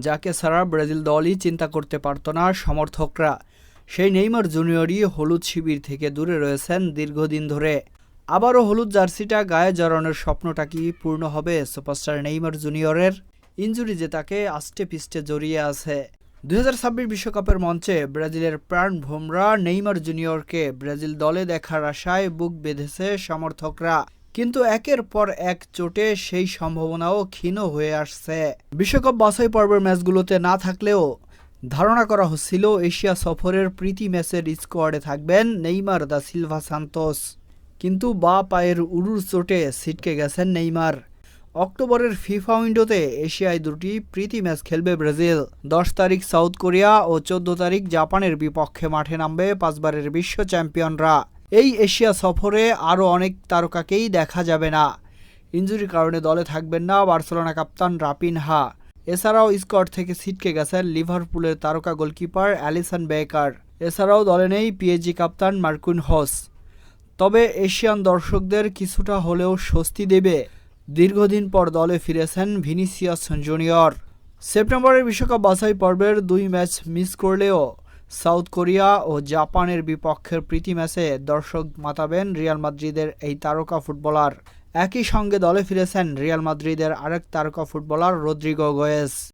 যাকে ছাড়া ব্রাজিল দলই চিন্তা করতে পারত না সমর্থকরা। সেই নেইমার জুনিয়রই হলুদ শিবির থেকে দূরে রয়েছেন দীর্ঘদিন ধরে। আবারও হলুদ জার্সিটা গায়ে জড়ানোর স্বপ্নটা কি পূর্ণ হবে সুপারস্টার নেইমার জুনিয়রের? ইনজুরি যে তাকে আষ্টে পিষ্টে জড়িয়ে আছে। দু দুই বিশ্বকাপের মঞ্চে ব্রাজিলের প্রাণ ভোমরা নেইমার জুনিয়রকে ব্রাজিল দলে দেখার আশায় বুক বেঁধেছে সমর্থকরা। কিন্তু একের পর এক চোটে সেই সম্ভাবনাও ক্ষীণ হয়ে আসছে। বিশ্বকাপ বাছাই পর্বের ম্যাচগুলোতে না থাকলেও ধারণা করা হচ্ছিল এশিয়া সফরের প্রীতি ম্যাচের স্কোয়াডে থাকবেন নেইমার দা সিলভা সান্তোস। কিন্তু বা পায়ের উরুর চোটে ছিটকে গেছেন নেইমার। অক্টোবরের ফিফা উইন্ডোতে এশিয়ায় দুটি প্রীতি ম্যাচ খেলবে ব্রাজিল। দশ তারিখ সাউথ কোরিয়া ও চোদ্দ তারিখ জাপানের বিপক্ষে মাঠে নামবে পাঁচবারের বিশ্ব চ্যাম্পিয়নরা। এই এশিয়া সফরে আরও অনেক তারকাকেই দেখা যাবে না। ইঞ্জুরির কারণে দলে থাকবেন না বার্সেলোনা কাপ্তান রাপিনহা এছাড়াও স্কট থেকে ছিটকে গেছেন লিভারপুলের তারকা গোলকিপার অ্যালিসন বেকার। এছাড়াও দলে নেই পিএজি কাপ্তান মার্কুন হস। তবে এশিয়ান দর্শকদের কিছুটা হলেও স্বস্তি দেবে। দীর্ঘদিন পর দলে ফিরেছেন ভিনিসিয়াস জুনিয়র। সেপ্টেম্বরের বিশ্বকাপ বাছাই পর্বের দুই ম্যাচ মিস করলেও সাউথ কোরিয়া ও জাপানের বিপক্ষের প্রীতি ম্যাচে দর্শক মাতাবেন রিয়াল মাদ্রিদের এই তারকা ফুটবলার। একই সঙ্গে দলে ফিরেছেন রিয়াল মাদ্রিদের আরেক তারকা ফুটবলার রদ্রিগো গোয়েস।